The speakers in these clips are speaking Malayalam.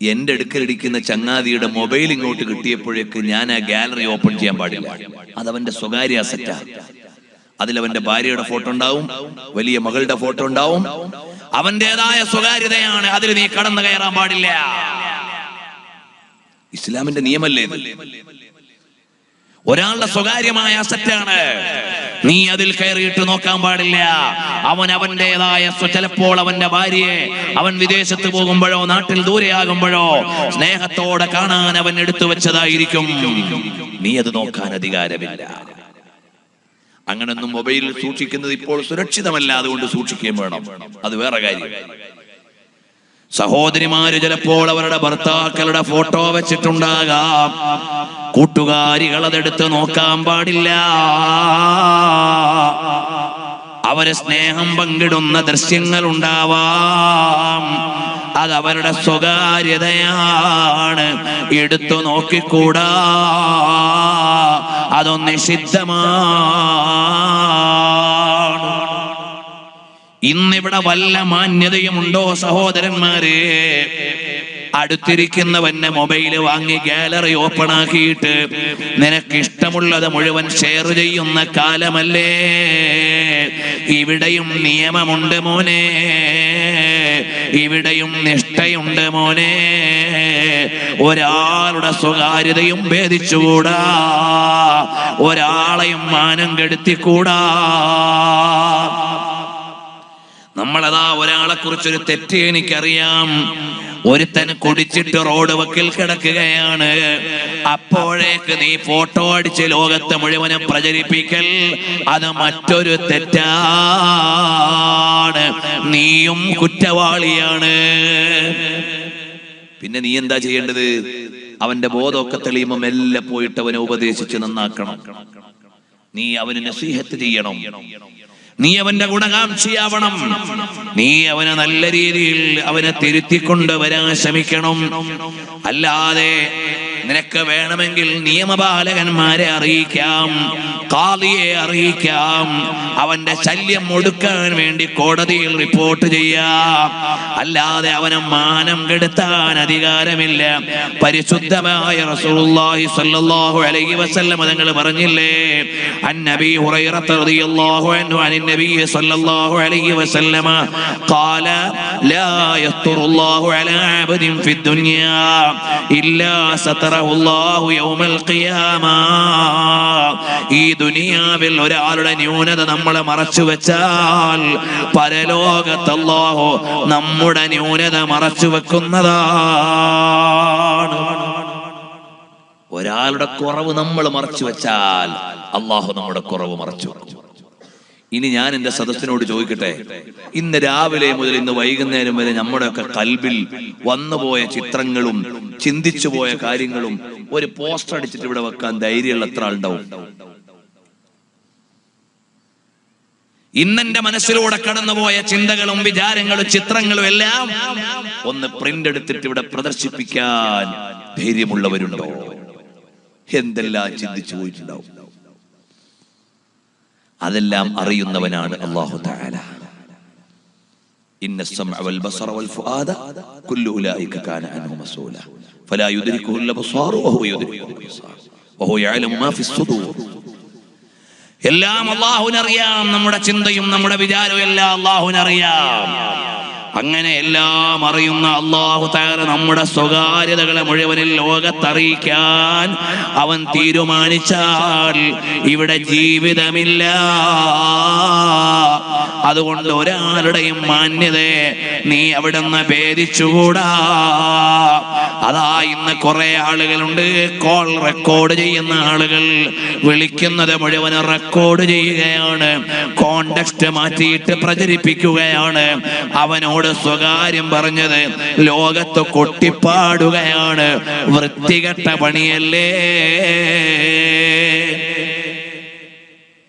എന്റെ അടുക്കലിരിക്കുന്ന ചങ്ങാതിയുടെ മൊബൈൽ ഇങ്ങോട്ട് കിട്ടിയപ്പോഴേക്ക് ഞാൻ ആ ഗാലറി ഓപ്പൺ ചെയ്യാൻ പാടില്ല. അതവന്റെ സ്വകാര്യ അസറ്റാ അതിലവന്റെ ഭാര്യയുടെ ഫോട്ടോ ഉണ്ടാവും വലിയ മകളുടെ ഫോട്ടോ ഉണ്ടാവും. അവന്റേതായ സ്വകാര്യതയാണ്. അതിൽ നീ കടന്നു കയറാൻ പാടില്ല. ഇസ്ലാമിന്റെ നിയമല്ലേ ഒരാളുടെ സ്വകാര്യമായ അസറ്റാണ് നീ അതിൽ കയറിയിട്ട് നോക്കാൻ പാടില്ല. അവൻ അവന്റേതായ ചിലപ്പോൾ അവന്റെ ഭാര്യയെ അവൻ വിദേശത്ത് പോകുമ്പോഴോ നാട്ടിൽ ദൂരെയാകുമ്പോഴോ സ്നേഹത്തോടെ കാണാൻ അവൻ എടുത്തു വെച്ചതായിരിക്കും. നീ അത് നോക്കാൻ അധികാരമില്ല. അങ്ങനൊന്നും മൊബൈലിൽ സൂക്ഷിക്കുന്നത് ഇപ്പോൾ സുരക്ഷിതമല്ല. അതുകൊണ്ട് സൂക്ഷിക്കുകയും വേണം. അത് വേറെ കാര്യം. സഹോദരിമാര് ചിലപ്പോൾ അവരുടെ ഭർത്താക്കളുടെ ഫോട്ടോ വെച്ചിട്ടുണ്ടാകാം. കൂട്ടുകാരികൾ അതെടുത്ത് നോക്കാൻ പാടില്ല. അവരെ സ്നേഹം പങ്കിടുന്ന ദൃശ്യങ്ങൾ ഉണ്ടാവാം. അത് അവരുടെ സ്വകാര്യതയാണ്. എടുത്തു നോക്കിക്കൂടാ. അതൊന്ന് നിഷിദ്ധമാണ്. ഇന്നിവിടെ വല്ല മാന്യതയും ഉണ്ടോ സഹോദരന്മാരെ? അടുത്തിരിക്കുന്നവന്റെ മൊബൈൽ വാങ്ങി ഗാലറി ഓപ്പൺ ആക്കിയിട്ട് നിനക്ക് ഇഷ്ടമുള്ളത് മുഴുവൻ ഷെയർ ചെയ്യുന്ന കാലമല്ലേ? ഇവിടെയും നിയമമുണ്ട് മോനെ. ഇവിടെയും നിഷ്ഠയുണ്ട് മോനെ. ഒരാളുടെ സ്വകാര്യതയും ഭേദിച്ചുകൂടാ. ഒരാളെയും മാനം കെടുത്തിക്കൂടാ. നമ്മളതാ ഒരാളെ കുറിച്ചൊരു തെറ്റ് എനിക്കറിയാം. ഒരുത്തൻ കുടിച്ചിട്ട് റോഡ് വക്കിൽ കിടക്കുകയാണ്. അപ്പോഴേക്ക് നീ ഫോട്ടോ അടിച്ച് ലോകത്തെ മുഴുവനും പ്രചരിപ്പിക്കൽ അത് മറ്റൊരു തെറ്റാണ്. നീയും കുറ്റവാളിയാണ്. പിന്നെ നീ എന്താ ചെയ്യേണ്ടത്? അവന്റെ ബോധമൊക്കെ തെളിയുമ്പോ മെല്ലെ പോയിട്ട് അവനെ ഉപദേശിച്ച് നന്നാക്കണം. നീ അവന് നസീഹത്ത് ചെയ്യണം. നീ അവന്റെ ഗുണകാംക്ഷിയാവണം. നീ അവനെ നല്ല രീതിയിൽ അവനെ തിരുത്തിക്കൊണ്ട് വരാൻ ശ്രമിക്കണം. അല്ലാതെ നിനക്ക് വേണമെങ്കിൽ നിയമപാലകന്മാരെ അറിയിക്കാം കാളിയെ അറിയിക്കാം അവന്റെ ശല്യം ഒടുക്കാൻ വേണ്ടി കോടതിയിൽ റിപ്പോർട്ട് ചെയ്യാം. അല്ലാതെ അവനെ മാനം കെടുത്താൻ അധികാരമില്ല. പരിശുദ്ധമായ റസൂലുള്ളാഹി സ്വല്ലല്ലാഹു അലൈഹി പറഞ്ഞില്ലേ റളിയല്ലാഹു അൻഹു അലൈഹി വസല്ലമ ഖാല لا يستر الله على عبد في الدنيا إلا ستره الله يوم القيامة ഈ ദുനിയാവിൽ ഒരാളുടെ ന്യൂനത നമ്മളെ മറച്ചു വെച്ചാൽ പരലോകത്ത് അല്ലാഹു നമ്മുടെ ന്യൂനത മറച്ചു വെക്കുന്നതാണ് ഒരാളുടെ കുറവ് നമ്മൾ മറച്ചു വെച്ചാൽ അള്ളാഹു നമ്മുടെ കുറവ് മറച്ചു വെക്കും ഇനി ഞാൻ എന്റെ സദസ്സിനോട് ചോദിക്കട്ടെ? ഇന്ന് രാവിലെ മുതൽ ഇന്ന് വൈകുന്നേരം വരെ നമ്മുടെയൊക്കെ കൽബിൽ വന്നുപോയ ചിത്രങ്ങളും ചിന്തിച്ചു പോയ കാര്യങ്ങളും ഒരു പോസ്റ്റർ അടിച്ചിട്ട് ഇവിടെ വെക്കാൻ ധൈര്യമുള്ള എത്ര ആളുണ്ടാവും? ഇന്നെന്റെ മനസ്സിലൂടെ കടന്നുപോയ ചിന്തകളും വിചാരങ്ങളും ചിത്രങ്ങളും എല്ലാം ഒന്ന് പ്രിന്റ് എടുത്തിട്ട് ഇവിടെ പ്രദർശിപ്പിക്കാൻ ധൈര്യമുള്ളവരുണ്ടോ? എന്തെല്ലാം ചിന്തിച്ചു പോയിട്ടുണ്ടാവും? അതെല്ലാം അറിയുന്നവനാണ് അള്ളാഹു താല ഇന്ന വൽ ബസറ വൽ ഫുആദ കുല്ലു ഉലൈക കാന അൻഹു മസൂല ഫലാ യുദ്രിക്കുഹു അൽ വഹു യുദ്രിക്കുഹു വഹു യഅലമു മാ ഫി സുദൂർ. എല്ലാം അറിയാം നമ്മുടെ ചിന്തയും നമ്മുടെ വിചാരവും എല്ലാം അറിയാം അങ്ങനെ എല്ലാം അറിയുന്ന അള്ളാഹു താര നമ്മുടെ സ്വകാര്യതകളെ മുഴുവനിൽ ലോകത്തറിയിക്കാൻ അവൻ തീരുമാനിച്ചാൽ ഇവിടെ ജീവിതമില്ല. അതുകൊണ്ട് ഒരാളുടെയും മാന്യതയെ നീ അവിടെ നിന്ന് ഭേദിച്ചുകൂടാ. അതാ ഇന്ന് കുറെ ആളുകളുണ്ട് കോൾ റെക്കോർഡ് ചെയ്യുന്ന ആളുകൾ വിളിക്കുന്നത് മുഴുവൻ റെക്കോർഡ് ചെയ്യുകയാണ് കോണ്ടക്സ്റ്റ് മാറ്റിയിട്ട് പ്രചരിപ്പിക്കുകയാണ്. അവനോട് സ്വകാര്യം പറഞ്ഞത് ലോകത്ത് കൊട്ടിപ്പാടുകയാണ് വൃത്തികെട്ട പണിയല്ലേ?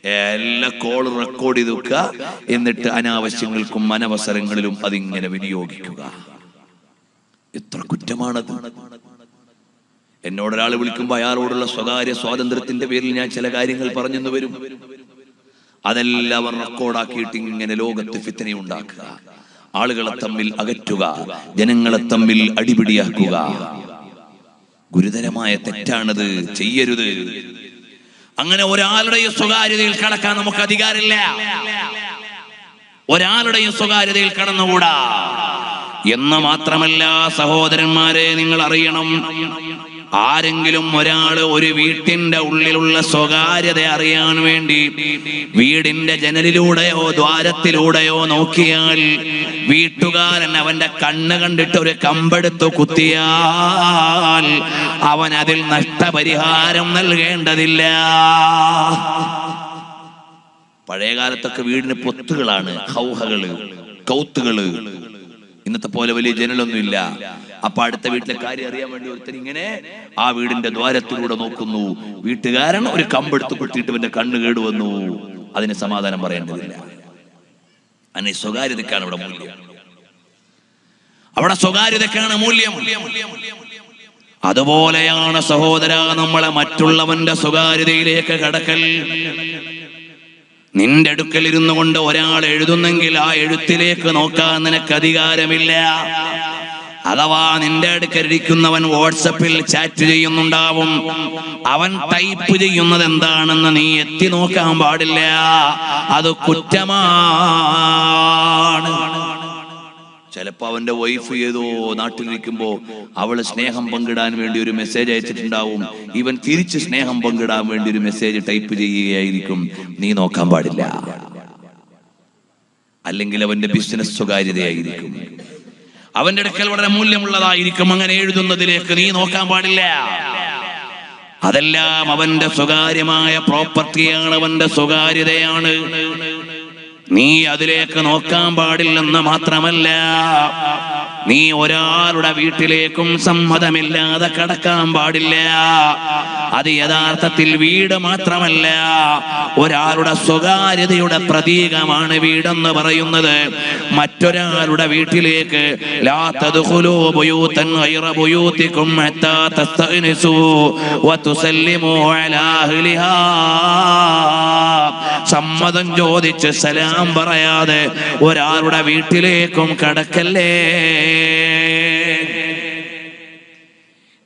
എല്ലാ കോൾ റെക്കോർഡ് ചെയ്ത് വെക്കുക എന്നിട്ട് അനാവശ്യങ്ങൾക്കും അനവസരങ്ങളിലും അതിങ്ങനെ വിനിയോഗിക്കുക. എത്ര കുറ്റമാണത്. എന്നോട് ഒരാൾ വിളിക്കുമ്പോൾ അയാളോടുള്ള സ്വകാര്യ സ്വാതന്ത്ര്യത്തിന്റെ പേരിൽ ഞാൻ ചില കാര്യങ്ങൾ പറഞ്ഞെന്ന് വരും. അതെല്ലാം റെക്കോർഡാക്കിയിട്ട് ഇങ്ങനെ ലോകത്ത് ഫിത്തനെ ഉണ്ടാക്കുക ആളുകളെ തമ്മിൽ അകറ്റുക ജനങ്ങളെ തമ്മിൽ അടിപിടിയാക്കുക. ഗുരുതരമായ തെറ്റാണത്. ചെയ്യരുത്. അങ്ങനെ ഒരാളുടെയും സ്വകാര്യതയിൽ കടക്കാൻ നമുക്ക് അധികാരമില്ല. ഒരാളുടെയും സ്വകാര്യതയിൽ കടന്നുകൂടാ. എന്ന് മാത്രമല്ല സഹോദരന്മാരെ നിങ്ങൾ അറിയണം. ആരെങ്കിലും ഒരാൾ ഒരു വീട്ടിന്റെ ഉള്ളിലുള്ള സ്വകാര്യത അറിയാൻ വേണ്ടി വീടിന്റെ ജനലിലൂടെയോ ദ്വാരത്തിലൂടെയോ നോക്കിയാൽ വീട്ടുകാരൻ അവന്റെ കണ്ണ് കണ്ടിട്ട് ഒരു കമ്പെടുത്തു കുത്തിയാൽ അവൻ അതിൽ നഷ്ടപരിഹാരം നൽകേണ്ടതില്ല. പഴയ കാലത്തൊക്കെ വീടിന് പൊത്തുകളാണ് ഹൗഹകൾ കൗത്തുകൾ. ഇന്നത്തെ പോലെ വലിയ ജനലൊന്നുമില്ല. അപ്പൊ അടുത്ത വീട്ടിലെ കാര്യം അറിയാൻ വേണ്ടി ഒരുത്തൻ ഇങ്ങനെ ആ വീടിന്റെ ദ്വാരത്തിലൂടെ നോക്കുന്നു. വീട്ടുകാരൻ ഒരു കമ്പെടുത്ത് പൊട്ടിയിട്ട് ഇവന്റെ കണ്ണ് കേടുവന്നു അതിന് സമാധാനം പറയേണ്ടതില്ല. അതിന് സ്വകാര്യതക്കാണ് ഇവിടെ മൂല്യം. അവിടെ സ്വകാര്യതക്കാണ് മൂല്യം. അതുപോലെയാണ് സഹോദര നമ്മളെ മറ്റുള്ളവന്റെ സ്വകാര്യതയിലേക്ക് കടക്കൽ. നിന്റെ അടുക്കൽ ഇരുന്നു കൊണ്ട് ഒരാൾ എഴുതുന്നെങ്കിൽ ആ എഴുത്തിലേക്ക് നോക്കാൻ നിനക്ക് അധികാരമില്ല. അഥവാ നിന്റെ അടുക്കൽ ഇരിക്കുന്നവൻ വാട്സപ്പിൽ ചാറ്റ് ചെയ്യുന്നുണ്ടാവും. അവൻ ടൈപ്പ് ചെയ്യുന്നത് എന്താണെന്ന് നീ എത്തി നോക്കാൻ പാടില്ല. അത് കുറ്റമാണ്. ചിലപ്പോ അവന്റെ വൈഫ് ഏതോ നാട്ടിലിരിക്കുമ്പോ അവൾ സ്നേഹം പങ്കിടാൻ വേണ്ടി ഒരു മെസ്സേജ് അയച്ചിട്ടുണ്ടാവും. ഇവൻ തിരിച്ച് സ്നേഹം പങ്കിടാൻ വേണ്ടി ഒരു മെസ്സേജ് ടൈപ്പ് ചെയ്യുകയായിരിക്കും. നീ നോക്കാൻ പാടില്ല. അല്ലെങ്കിൽ അവന്റെ ബിസിനസ് സ്വകാര്യതയായിരിക്കും. അവന്റെ അടുക്കൽ വളരെ മൂല്യമുള്ളതായിരിക്കും. അങ്ങനെ എഴുതുന്നതിലേക്ക് നീ നോക്കാൻ പാടില്ല. അതെല്ലാം അവന്റെ സ്വകാര്യമായ പ്രോപ്പർട്ടിയാണ് അവന്റെ സ്വകാര്യതയാണ്. നീ അതിലേക്ക് നോക്കാൻ പാടില്ലെന്ന് മാത്രമല്ല. നീ ഒരാളുടെ വീട്ടിലേക്കും സമ്മതമില്ലാതെ കടക്കാൻ പാടില്ല. അത് യഥാർത്ഥത്തിൽ വീട് മാത്രമല്ല ഒരാളുടെ സ്വകാര്യതയുടെ പ്രതീകമാണ് വീടെന്ന് പറയുന്നത്. മറ്റൊരാളുടെ വീട്ടിലേക്ക് സമ്മതം ചോദിച്ച് സലാം പറയാതെ ഒരാളുടെ വീട്ടിലേക്കും കടക്കല്ലേ?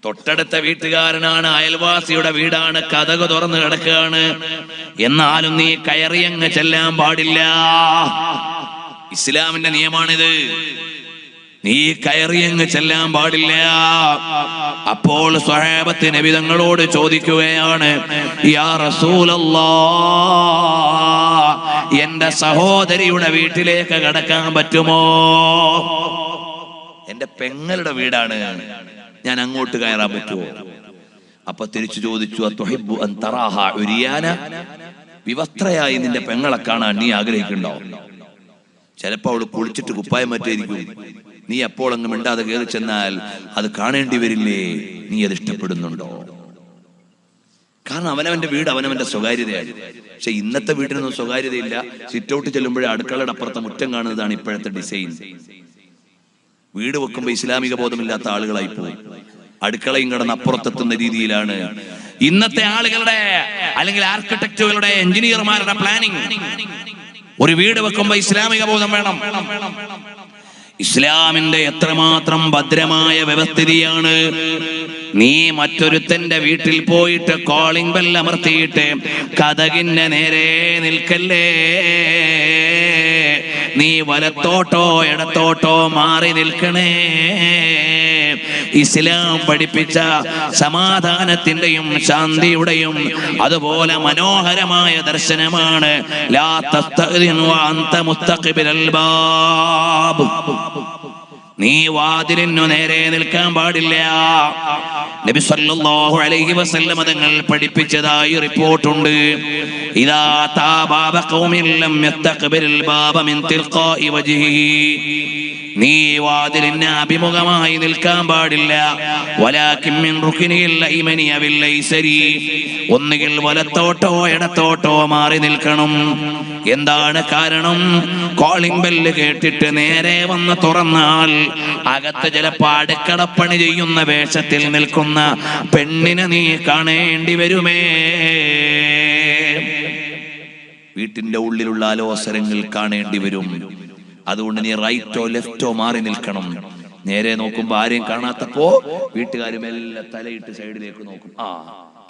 തൊട്ടടുത്ത വീട്ടുകാരനാണ് അയൽവാസിയുടെ വീടാണ്. കഥക് തുറന്നു കിടക്കുകയാണ്. എന്നാലും നീ കയറിയങ്ങ് ചെല്ലാൻ പാടില്ല. ഇസ്ലാമിന്റെ നിയമാണിത്. നീ കയറിയങ്ങ് ചെല്ലാൻ പാടില്ല. അപ്പോൾ സ്വഹാബത്ത് വിധങ്ങളോട് ചോദിക്കുകയാണ് യാ റസൂലല്ലാ എന്റെ സഹോദരിയുടെ വീട്ടിലേക്ക് കടക്കാൻ പറ്റുമോ? എന്റെ പെങ്ങളുടെ വീടാണ്. ഞാൻ അങ്ങോട്ട് കയറാൻ പറ്റുമോ? അപ്പൊ തിരിച്ചു ചോദിച്ചു? വിവസ്ത്രയായി നിന്റെ പെങ്ങളെ കാണാൻ നീ ആഗ്രഹിക്കുന്നുണ്ടോ? ചിലപ്പോ അവൾ കുളിച്ചിട്ട് കുപ്പായം മാറ്റിയിരിക്കും. നീ അപ്പോൾ മിണ്ടാതെ കയറി ചെന്നാൽ അത് കാണേണ്ടി വരില്ലേ? നീ അത് ഇഷ്ടപ്പെടുന്നുണ്ടോ? കാരണം അവനവന്റെ വീട് അവനവന്റെ സ്വകാര്യതയാണ്. പക്ഷെ ഇന്നത്തെ വീട്ടിനൊന്നും സ്വകാര്യതയില്ല. സിറ്റ് ഔട്ട് ചെല്ലുമ്പോഴേ അടുക്കളയുടെ അപ്പുറത്തെ മുറ്റം കാണുന്നതാണ് ഇപ്പോഴത്തെ ഡിസൈൻ വീട് വെക്കുമ്പോൾ ഇസ്ലാമിക ബോധമില്ലാത്ത ആളുകളായി പോകും അടുക്കളയും കടന്ന് അപ്പുറത്തെത്തുന്ന രീതിയിലാണ് ഇന്നത്തെ ആളുകളുടെ അല്ലെങ്കിൽ ആർക്കിടെക്റ്റുകളുടെ എഞ്ചിനീയർമാരുടെ പ്ലാനിങ് ഒരു വീട് വെക്കുമ്പോൾ ഇസ്ലാമിക ബോധം വേണം. ഇസ്ലാമിന്റെ എത്രമാത്രം ഭദ്രമായ വ്യവസ്ഥിതിയാണ്. നീ മറ്റൊരുത്തന്റെ വീട്ടിൽ പോയിട്ട് കോളിംഗ് ബെൽ അമർത്തിയിട്ട് കഥകിന്റെ നേരെ നിൽക്കല്ലേ? നീ വലത്തോട്ടോ ഇടത്തോട്ടോ മാറി നിൽക്കണേ. ഇസ്ലാം പഠിപ്പിച്ച സമാധാനത്തിന്റെയും ശാന്തിയുടെയും അതുപോലെ മനോഹരമായ ദർശനമാണ്. നീ വാതിലിനു നേരെ നിൽക്കാൻ പാടില്ല. നബി സല്ലല്ലാഹു അലൈഹി വസല്ലം തങ്ങൾ പഠിപ്പിച്ചതായി റിപ്പോർട്ടുണ്ട്. ഇദാ താബാബ ഖൗമിൻ ലം യസ്തഖ്ബിൽ ബാബ മിൻ തിൽഖാഇ വജ്ഹിഹി നീ വാതിലിന് അഭിമുഖമായി നിൽക്കാൻ പാടില്ല. ഒന്നുകിൽ വലത്തോട്ടോ ഇടത്തോട്ടോ മാറി നിൽക്കണം. എന്താണ് കാരണം? കോളിംഗ് ബെല്ല് കേട്ടിട്ട് നേരെ വന്ന് തുറന്നാൽ അകത്ത് ചിലപ്പോ അടുക്കളപ്പണി ചെയ്യുന്ന വേഷത്തിൽ നിൽക്കുന്ന പെണ്ണിനെ നീ കാണേണ്ടി വരുമേ. വീട്ടിന്റെ ഉള്ളിലുള്ള ആലോസരങ്ങൾ കാണേണ്ടി വരും. അതുകൊണ്ട് നീ റൈറ്റോ ലെഫ്റ്റോ മാറി നിൽക്കണം. നേരെ നോക്കുമ്പോ ആരെയും കാണാത്തപ്പോ വീട്ടുകാരും എല്ലാം തലയിട്ട് സൈഡിലേക്ക് നോക്കും. ആ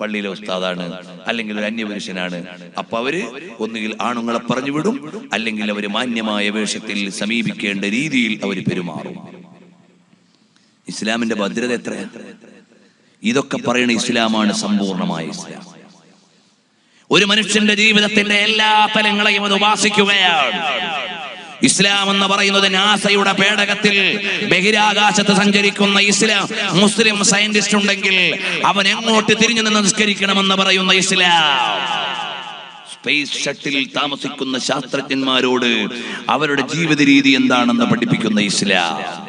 പള്ളിയിലെ ഉസ്താദാണ് അല്ലെങ്കിൽ ഒരു അന്യപുരുഷനാണ്. അപ്പൊ അവർ ഒന്നുകിൽ ആണുങ്ങളെ പറഞ്ഞു വിടും അല്ലെങ്കിൽ അവർ മാന്യമായ വേഷത്തിൽ സമീപിക്കേണ്ട രീതിയിൽ അവർ പെരുമാറും. ഇസ്ലാമിന്റെ ഭദ്രത എത്രയാ? ഇതൊക്കെ പറയുന്ന ഇസ്ലാമാണ് സമ്പൂർണമായ ഇസ്ലാം. ഒരു മനുഷ്യന്റെ ജീവിതത്തിന്റെ എല്ലാ തലങ്ങളെയും അത് ഉപാസിക്കുകയാണ്. ഇസ്ലാം എന്ന് പറയുന്നത് നാസയുടെ പേടകത്തിൽ ബഹിരാകാശത്ത് സഞ്ചരിക്കുന്ന ഇസ്ലാം. മുസ്ലിം സയന്റിസ്റ്റ് ഉണ്ടെങ്കിൽ അവൻ എങ്ങോട്ട് തിരിഞ്ഞു നിന്ന് നിസ്കരിക്കണമെന്ന് പറയുന്ന ഇസ്ലാം. സ്പേസ് ഷട്ടിൽ താമസിക്കുന്ന ശാസ്ത്രജ്ഞന്മാരോട് അവരുടെ ജീവിത രീതി എന്താണെന്ന് പഠിപ്പിക്കുന്ന ഇസ്ലാം.